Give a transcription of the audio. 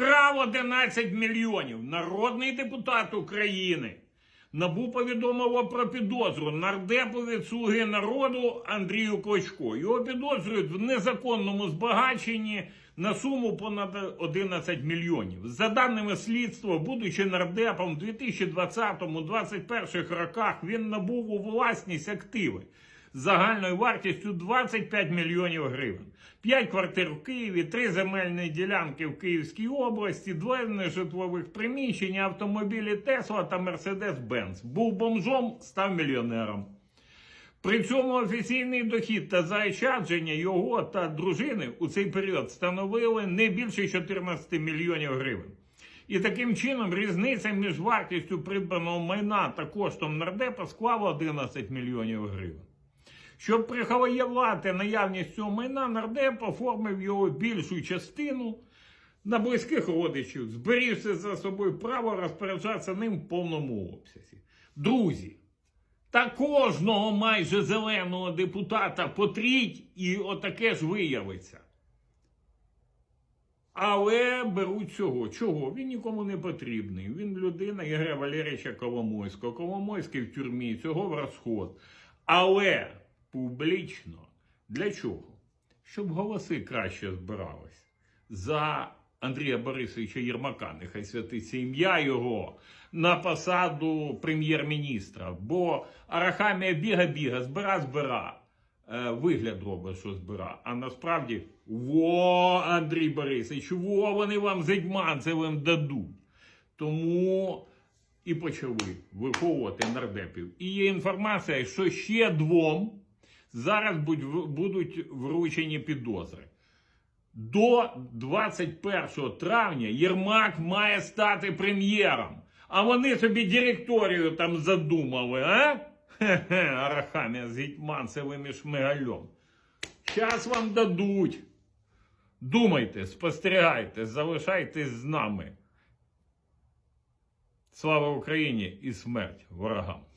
вкрав 11 мільйонів. Народний депутат України. Набу повідомило про підозру нардепу від слуги народу Андрію Клочко. Його підозрюють в незаконному збагаченні на суму понад 11 мільйонів. За даними слідства, будучи нардепом в 2020-2021 роках, він набув у власність активи загальною вартістю 25 мільйонів гривень. 5 квартир в Києві, 3 земельні ділянки в Київській області, 2 нежитлових приміщень, автомобілі Тесла та Мерседес Бенц. Був бомжом, став мільйонером. При цьому офіційний дохід та заощадження його та дружини у цей період становили не більше 14 мільйонів гривень. І таким чином різниця між вартістю придбаного майна та коштом нардепа склала 11 мільйонів гривень. Щоб приховати наявність цього майна, нардеп оформив його більшу частину на близьких родичів, зберігши за собою право розпоряджатися ним в повному обсязі. Друзі, та кожного майже зеленого депутата потріть і отаке ж виявиться. Але беруть цього. Чого? Він нікому не потрібний. Він людина Ігоря Валерійовича Коломойського. Коломойський в тюрмі, цього в розход. Але публічно для чого? Щоб голоси краще збирались. За Андрія Борисовича Єрмака, нехай святиться ім'я його, на посаду прем'єр-міністра. Бо Арахамія біга-біга, збира-збира. Е, Вигляд робить, що збира. А насправді, во, Андрій Борисович, во вони вам зедьманцевим дадуть. Тому і почали виховувати нардепів. І є інформація, що ще двом зараз будуть вручені підозри. До 21 травня Єрмак має стати прем'єром. А вони собі директорію там задумали, а? Хе-хе, Арахамія з Гетьманцевим і Шмигальом. Щас вам дадуть. Думайте, спостерігайте, залишайтесь з нами. Слава Україні і смерть ворогам!